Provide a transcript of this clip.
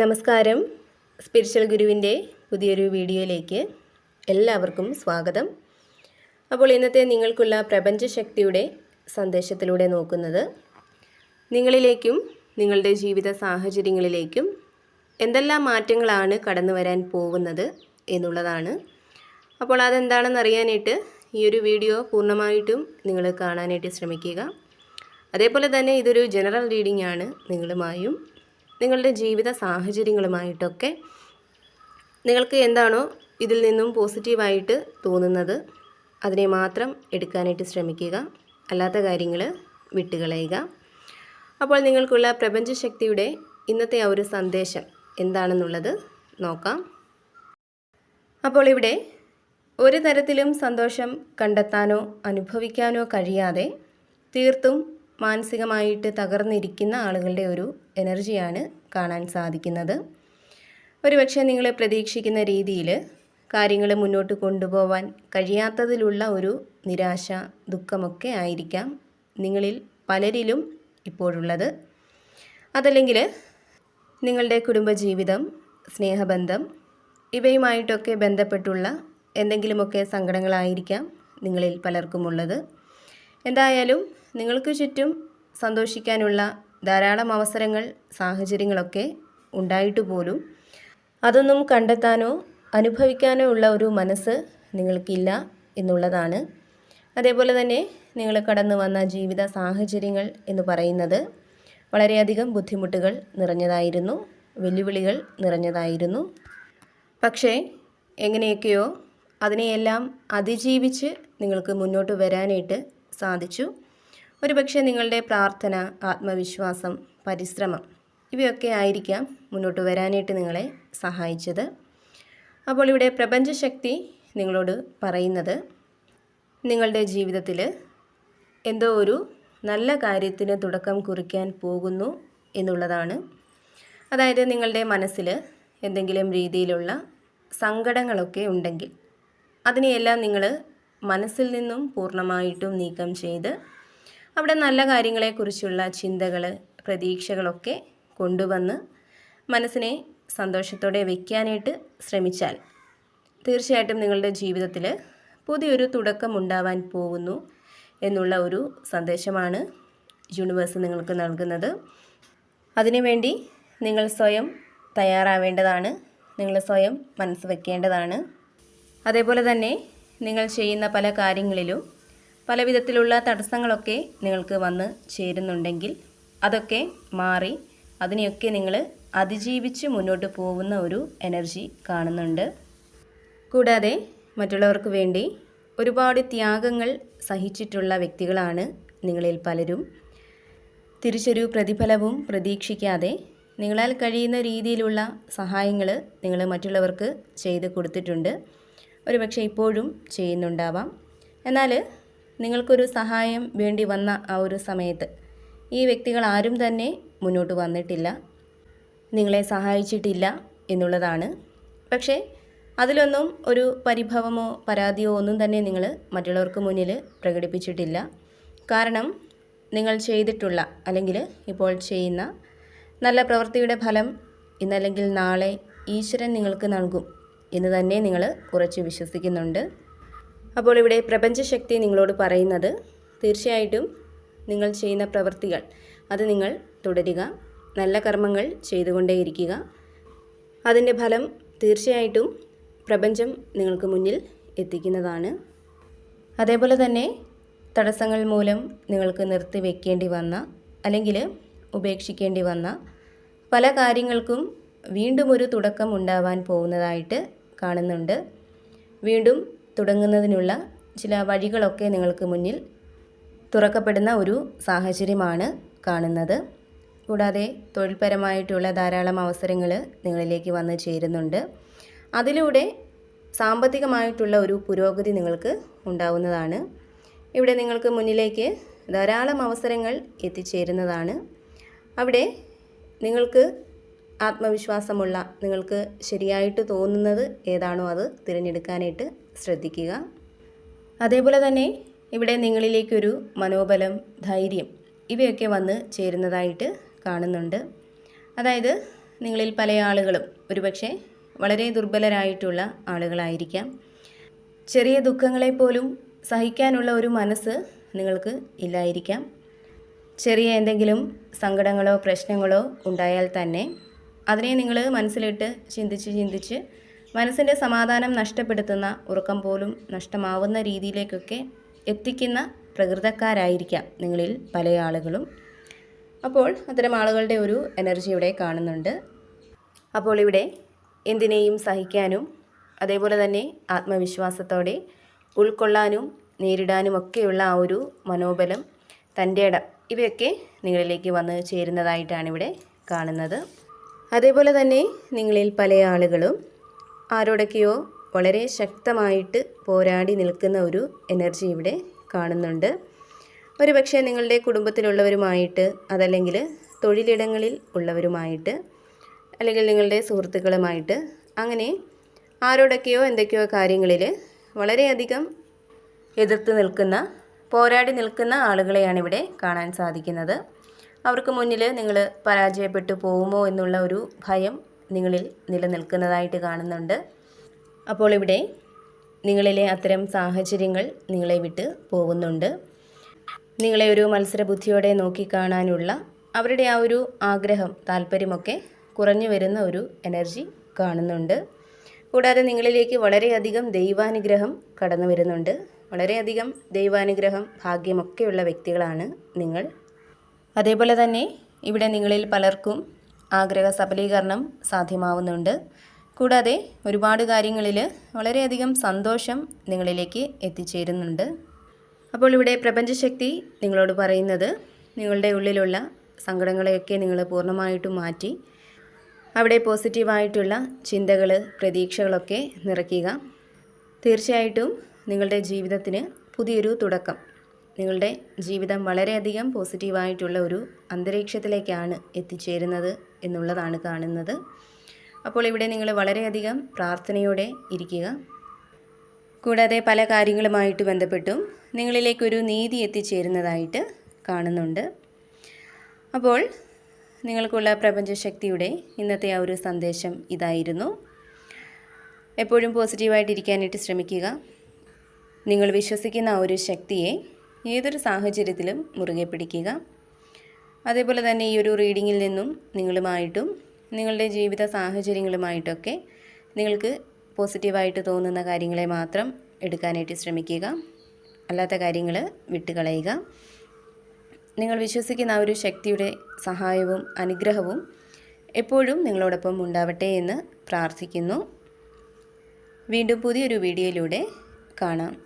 നമസ്കാരം. സ്പിരിച്വൽ ഗുരുവിന്റെ പുതിയൊരു വീഡിയോയിലേക്ക് എല്ലാവർക്കും സ്വാഗതം. അപ്പോൾ ഇന്നത്തെ നിങ്ങൾക്കുള്ള പ്രപഞ്ചശക്തിയുടെ സന്ദേശത്തിലൂടെ നോക്കുന്നത് നിങ്ങളിലേക്കും നിങ്ങളുടെ ജീവിത സാഹചര്യങ്ങളിലേക്കും എന്തെല്ലാം മാറ്റങ്ങളാണ് കടന്നു വരാൻ പോകുന്നത് എന്നുള്ളതാണ്. അപ്പോൾ അതെന്താണെന്ന് അറിയാനായിട്ട് ഈ ഒരു വീഡിയോ പൂർണമായിട്ടും നിങ്ങൾ കാണാനായിട്ട് ശ്രമിക്കുക. അതേപോലെ തന്നെ ഇതൊരു ജനറൽ റീഡിംഗ് ആണ് നിങ്ങളുമായും നിങ്ങളുടെ ജീവിത സാഹചര്യങ്ങളുമായിട്ടൊക്കെ നിങ്ങൾക്ക് എന്താണോ ഇതിൽ നിന്നും പോസിറ്റീവായിട്ട് തോന്നുന്നത് അതിനെ മാത്രം എടുക്കാനായിട്ട് ശ്രമിക്കുക. അല്ലാത്ത കാര്യങ്ങൾ വിട്ടുകളയുക. അപ്പോൾ നിങ്ങൾക്കുള്ള പ്രപഞ്ചശക്തിയുടെ ഇന്നത്തെ ആ ഒരു സന്ദേശം എന്താണെന്നുള്ളത് നോക്കാം. അപ്പോൾ ഇവിടെ ഒരു തരത്തിലും സന്തോഷം കണ്ടെത്താനോ അനുഭവിക്കാനോ കഴിയാതെ തീർത്തും മാനസികമായിട്ട് തകർന്നിരിക്കുന്ന ആളുകളുടെ ഒരു എനർജിയാണ് കാണാൻ സാധിക്കുന്നത്. ഒരുപക്ഷെ നിങ്ങൾ പ്രതീക്ഷിക്കുന്ന രീതിയിൽ കാര്യങ്ങൾ മുന്നോട്ട് കൊണ്ടുപോവാൻ കഴിയാത്തതിലുള്ള ഒരു നിരാശ ദുഃഖമൊക്കെ ആയിരിക്കാം നിങ്ങളിൽ പലരിലും ഇപ്പോഴുള്ളത്. അതല്ലെങ്കിൽ നിങ്ങളുടെ കുടുംബജീവിതം സ്നേഹബന്ധം ഇവയുമായിട്ടൊക്കെ ബന്ധപ്പെട്ടുള്ള എന്തെങ്കിലുമൊക്കെ സങ്കടങ്ങളായിരിക്കാം നിങ്ങളിൽ പലർക്കുമുള്ളത്. എന്തായാലും നിങ്ങൾക്ക് ചുറ്റും സന്തോഷിക്കാനുള്ള ധാരാളം അവസരങ്ങൾ സാഹചര്യങ്ങളൊക്കെ ഉണ്ടായിട്ട് പോലും അതൊന്നും കണ്ടെത്താനോ അനുഭവിക്കാനോ ഉള്ള ഒരു മനസ്സ് നിങ്ങൾക്കില്ല എന്നുള്ളതാണ്. അതേപോലെ തന്നെ നിങ്ങൾ കടന്നു വന്ന ജീവിത സാഹചര്യങ്ങൾ എന്ന് പറയുന്നത് വളരെയധികം ബുദ്ധിമുട്ടുകൾ നിറഞ്ഞതായിരുന്നു വെല്ലുവിളികൾ നിറഞ്ഞതായിരുന്നു. പക്ഷേ എങ്ങനെയൊക്കെയോ അതിനെയെല്ലാം അതിജീവിച്ച് നിങ്ങൾക്ക് മുന്നോട്ട് വരാനായിട്ട് സാധിച്ചു. ഒരുപക്ഷെ നിങ്ങളുടെ പ്രാർത്ഥന ആത്മവിശ്വാസം പരിശ്രമം ഇവയൊക്കെ ആയിരിക്കാം മുന്നോട്ട് വരാനായിട്ട് നിങ്ങളെ സഹായിച്ചത്. അപ്പോൾ ഇവിടെ പ്രപഞ്ചശക്തി നിങ്ങളോട് പറയുന്നത് നിങ്ങളുടെ ജീവിതത്തിൽ എന്തോ ഒരു നല്ല കാര്യത്തിന് തുടക്കം കുറിക്കാൻ പോകുന്നു എന്നുള്ളതാണ്. അതായത് നിങ്ങളുടെ മനസ്സിൽ എന്തെങ്കിലും രീതിയിലുള്ള സങ്കടങ്ങളൊക്കെ ഉണ്ടെങ്കിൽ അതിനെയെല്ലാം നിങ്ങൾ മനസ്സിൽ നിന്നും പൂർണമായിട്ടും നീക്കം ചെയ്ത് അവിടെ നല്ല കാര്യങ്ങളെക്കുറിച്ചുള്ള ചിന്തകൾ പ്രതീക്ഷകളൊക്കെ കൊണ്ടുവന്ന് മനസ്സിനെ സന്തോഷത്തോടെ വയ്ക്കാനായിട്ട് ശ്രമിച്ചാൽ തീർച്ചയായിട്ടും നിങ്ങളുടെ ജീവിതത്തിൽ പുതിയൊരു തുടക്കം ഉണ്ടാവാൻ പോകുന്നു എന്നുള്ള ഒരു സന്ദേശമാണ് യൂണിവേഴ്സ് നിങ്ങൾക്ക് നൽകുന്നത്. അതിനുവേണ്ടി നിങ്ങൾ സ്വയം തയ്യാറാവേണ്ടതാണ് നിങ്ങൾ സ്വയം മനസ്സ് വയ്ക്കേണ്ടതാണ് അതേപോലെ തന്നെ നിങ്ങൾ ചെയ്യുന്ന പല കാര്യങ്ങളിലും പല വിധത്തിലുള്ള തടസ്സങ്ങളൊക്കെ നിങ്ങൾക്ക് വന്ന് ചേരുന്നുണ്ടെങ്കിൽ അതൊക്കെ മാറി അതിനെയൊക്കെ നിങ്ങൾ അതിജീവിച്ച് മുന്നോട്ട് പോകുന്ന ഒരു എനർജി കാണുന്നുണ്ട്. കൂടാതെ മറ്റുള്ളവർക്ക് വേണ്ടി ഒരുപാട് ത്യാഗങ്ങൾ സഹിച്ചിട്ടുള്ള വ്യക്തികളാണ് നിങ്ങളിൽ പലരും. തിരിച്ചൊരു പ്രതിഫലവും പ്രതീക്ഷിക്കാതെ നിങ്ങളാൽ കഴിയുന്ന രീതിയിലുള്ള സഹായങ്ങൾ നിങ്ങൾ മറ്റുള്ളവർക്ക് ചെയ്ത് കൊടുത്തിട്ടുണ്ട്. ഒരുപക്ഷെ ഇപ്പോഴും ചെയ്യുന്നുണ്ടാവാം. എന്നാൽ നിങ്ങൾക്കൊരു സഹായം വേണ്ടി വന്ന ആ ഒരു സമയത്ത്. ഈ വ്യക്തികൾ ആരും തന്നെ മുന്നോട്ട് വന്നിട്ടില്ല. നിങ്ങളെ സഹായിച്ചിട്ടില്ല എന്നുള്ളതാണ്. പക്ഷേ അതിലൊന്നും ഒരു പരിഭവമോ പരാതിയോ ഒന്നും തന്നെ നിങ്ങൾ മറ്റുള്ളവർക്ക് മുന്നിൽ പ്രകടിപ്പിച്ചിട്ടില്ല. കാരണം നിങ്ങൾ ചെയ്തിട്ടുള്ള അല്ലെങ്കിൽ ഇപ്പോൾ ചെയ്യുന്ന നല്ല പ്രവൃത്തിയുടെ ഫലം ഇന്നല്ലെങ്കിൽ നാളെ ഈശ്വരൻ നിങ്ങൾക്ക് നൽകും എന്ന് തന്നെ നിങ്ങൾ ഉറച്ചു വിശ്വസിക്കുന്നുണ്ട്. അപ്പോൾ ഇവിടെ പ്രപഞ്ചശക്തി നിങ്ങളോട് പറയുന്നത് തീർച്ചയായിട്ടും നിങ്ങൾ ചെയ്യുന്ന പ്രവൃത്തികൾ അത് നിങ്ങൾ തുടരുക നല്ല കർമ്മങ്ങൾ ചെയ്തുകൊണ്ടേയിരിക്കുക. അതിന്റെ ഫലം തീർച്ചയായിട്ടും പ്രപഞ്ചം നിങ്ങൾക്ക് മുന്നിൽ എത്തിക്കുന്നതാണ്. അതേപോലെ തന്നെ തടസ്സങ്ങൾ മൂലം നിങ്ങൾക്ക് നിർത്തി വെക്കേണ്ടി വന്ന അല്ലെങ്കിൽ ഉപേക്ഷിക്കേണ്ടി വന്ന പല കാര്യങ്ങൾക്കും വീണ്ടും ഒരു തുടക്കം ഉണ്ടാവാൻ പോകുന്നതായിട്ട് കാണുന്നുണ്ട്. വീണ്ടും തുടങ്ങുന്നതിനുള്ള ചില വഴികളൊക്കെ നിങ്ങൾക്ക് മുന്നിൽ തുറക്കപ്പെടുന്ന ഒരു സാഹചര്യമാണ് കാണുന്നത്. കൂടാതെ തൊഴിൽപരമായിട്ടുള്ള ധാരാളം അവസരങ്ങൾ നിങ്ങളിലേക്ക് വന്നു ചേരുന്നുണ്ട്. അതിലൂടെ സാമ്പത്തികമായിട്ടുള്ള ഒരു പുരോഗതി നിങ്ങൾക്ക് ഉണ്ടാവുന്നതാണ്. ഇവിടെ നിങ്ങൾക്ക് മുന്നിലേക്ക് ധാരാളം അവസരങ്ങൾ എത്തിച്ചേരുന്നതാണ്. അവിടെ നിങ്ങൾക്ക് ആത്മവിശ്വാസമുള്ള നിങ്ങൾക്ക് ശരിയായിട്ട് തോന്നുന്നത് ഏതാണോ അത് തിരഞ്ഞെടുക്കാനായിട്ട് ശ്രദ്ധിക്കുക. അതേപോലെ തന്നെ ഇവിടെ നിങ്ങളിലേക്കൊരു മനോബലം ധൈര്യം ഇവയൊക്കെ വന്ന് ചേരുന്നതായിട്ട് കാണുന്നുണ്ട്. അതായത് നിങ്ങളിൽ പല ആളുകളും ഒരുപക്ഷെ വളരെ ദുർബലരായിട്ടുള്ള ആളുകളായിരിക്കാം. ചെറിയ ദുഃഖങ്ങളെപ്പോലും സഹിക്കാനുള്ള ഒരു മനസ്സ് നിങ്ങൾക്ക് ഇല്ലായിരിക്കാം. ചെറിയ എന്തെങ്കിലും സങ്കടങ്ങളോ പ്രശ്നങ്ങളോ ഉണ്ടായാൽ തന്നെ അതിനെ നിങ്ങൾ മനസ്സിലിട്ട് ചിന്തിച്ച് ചിന്തിച്ച് മനസ്സിന്റെ സമാധാനം നഷ്ടപ്പെടുത്തുന്ന ഉറക്കം പോലും നഷ്ടമാവുന്ന രീതിയിലേക്കൊക്കെ എത്തിക്കുന്ന പ്രകൃതക്കാരായിരിക്കാം നിങ്ങളിൽ പല ആളുകളും. അപ്പോൾ അത്തരം ആളുകളുടെ ഒരു എനർജി ഇവിടെ കാണുന്നുണ്ട്. അപ്പോൾ ഇവിടെ എന്തിനേയും സഹിക്കാനും അതേപോലെ തന്നെ ആത്മവിശ്വാസത്തോടെ ഉൾക്കൊള്ളാനും നേരിടാനും ഒക്കെയുള്ള ആ ഒരു മനോബലം തന്റെ ഇടം ഇവയൊക്കെ നിങ്ങളിലേക്ക് വന്ന് ചേരുന്നതായിട്ടാണ് ഇവിടെ കാണുന്നത്. അതേപോലെ തന്നെ നിങ്ങളിൽ പല ആളുകളും ആരോടൊക്കെയോ വളരെ ശക്തമായിട്ട് പോരാടി നിൽക്കുന്ന ഒരു എനർജി ഇവിടെ കാണുന്നുണ്ട്. ഒരുപക്ഷെ നിങ്ങളുടെ കുടുംബത്തിലുള്ളവരുമായിട്ട് അതല്ലെങ്കിൽ തൊഴിലിടങ്ങളിൽ ഉള്ളവരുമായിട്ട് അല്ലെങ്കിൽ നിങ്ങളുടെ സുഹൃത്തുക്കളുമായിട്ട് അങ്ങനെ ആരോടൊക്കെയോ എന്തൊക്കെയോ കാര്യങ്ങളിൽ വളരെയധികം എതിർത്ത് നിൽക്കുന്ന പോരാടി നിൽക്കുന്ന ആളുകളെയാണ് ഇവിടെ കാണാൻ സാധിക്കുന്നത്. അവർക്ക് മുന്നിൽ നിങ്ങൾ പരാജയപ്പെട്ടു പോകുമോ എന്നുള്ള ഒരു ഭയം നിങ്ങളിൽ നിലനിൽക്കുന്നതായിട്ട് കാണുന്നുണ്ട്. അപ്പോൾ ഇവിടെ നിങ്ങളിലെ അത്തരം സാഹചര്യങ്ങൾ നിങ്ങളെ വിട്ട് പോകുന്നുണ്ട്. നിങ്ങളെ ഒരു മത്സരബുദ്ധിയോടെ നോക്കിക്കാണാനുള്ള അവരുടെ ആ ഒരു ആഗ്രഹം താല്പര്യമൊക്കെ കുറഞ്ഞു വരുന്ന ഒരു എനർജി കാണുന്നുണ്ട്. കൂടാതെ നിങ്ങളിലേക്ക് വളരെയധികം ദൈവാനുഗ്രഹം കടന്നു വരുന്നുണ്ട്. വളരെയധികം ദൈവാനുഗ്രഹം ഭാഗ്യമൊക്കെയുള്ള വ്യക്തികളാണ് നിങ്ങൾ. അതേപോലെ തന്നെ ഇവിടെ നിങ്ങളിൽ പലർക്കും ആഗ്രഹ സഫലീകരണം സാധ്യമാവുന്നുണ്ട്. കൂടാതെ ഒരുപാട് കാര്യങ്ങളിൽ വളരെയധികം സന്തോഷം നിങ്ങളിലേക്ക് എത്തിച്ചേരുന്നുണ്ട്. അപ്പോൾ ഇവിടെ പ്രപഞ്ചശക്തി നിങ്ങളോട് പറയുന്നത് നിങ്ങളുടെ ഉള്ളിലുള്ള സങ്കടങ്ങളെയൊക്കെ നിങ്ങൾ പൂർണമായിട്ടും മാറ്റി അവിടെ പോസിറ്റീവായിട്ടുള്ള ചിന്തകൾ പ്രതീക്ഷകളൊക്കെ നിറയ്ക്കുക. തീർച്ചയായിട്ടും നിങ്ങളുടെ ജീവിതത്തിന് പുതിയൊരു തുടക്കം. നിങ്ങളുടെ ജീവിതം വളരെയധികം പോസിറ്റീവായിട്ടുള്ള ഒരു അന്തരീക്ഷത്തിലേക്കാണ് എത്തിച്ചേരുന്നത് എന്നുള്ളതാണ് കാണുന്നത്. അപ്പോൾ ഇവിടെ നിങ്ങൾ വളരെയധികം പ്രാർത്ഥനയോടെ ഇരിക്കുക. കൂടാതെ പല കാര്യങ്ങളുമായിട്ട് ബന്ധപ്പെട്ടും നിങ്ങളിലേക്കൊരു നീതി എത്തിച്ചേരുന്നതായിട്ട് കാണുന്നുണ്ട്. അപ്പോൾ നിങ്ങൾക്കുള്ള പ്രപഞ്ചശക്തിയുടെ ഇന്നത്തെ ആ ഒരു സന്ദേശം ഇതായിരുന്നു. എപ്പോഴും പോസിറ്റീവായിട്ടിരിക്കാനായിട്ട് ശ്രമിക്കുക. നിങ്ങൾ വിശ്വസിക്കുന്ന ആ ഒരു ശക്തിയെ ഏതൊരു സാഹചര്യത്തിലും മുറുകെ പിടിക്കുക. അതേപോലെ തന്നെ ഈ ഒരു റീഡിങ്ങിൽ നിന്നും നിങ്ങളുമായിട്ടും നിങ്ങളുടെ ജീവിത സാഹചര്യങ്ങളുമായിട്ടൊക്കെ നിങ്ങൾക്ക് പോസിറ്റീവായിട്ട് തോന്നുന്ന കാര്യങ്ങളെ മാത്രം എടുക്കാനായിട്ട് ശ്രമിക്കുക. അല്ലാത്ത കാര്യങ്ങൾ വിട്ടുകളയുക. നിങ്ങൾ വിശ്വസിക്കുന്ന ആ ഒരു ശക്തിയുടെ സഹായവും അനുഗ്രഹവും എപ്പോഴും നിങ്ങളോടൊപ്പം ഉണ്ടാവട്ടെ എന്ന് പ്രാർത്ഥിക്കുന്നു. വീണ്ടും പുതിയൊരു വീഡിയോയിലൂടെ കാണാം.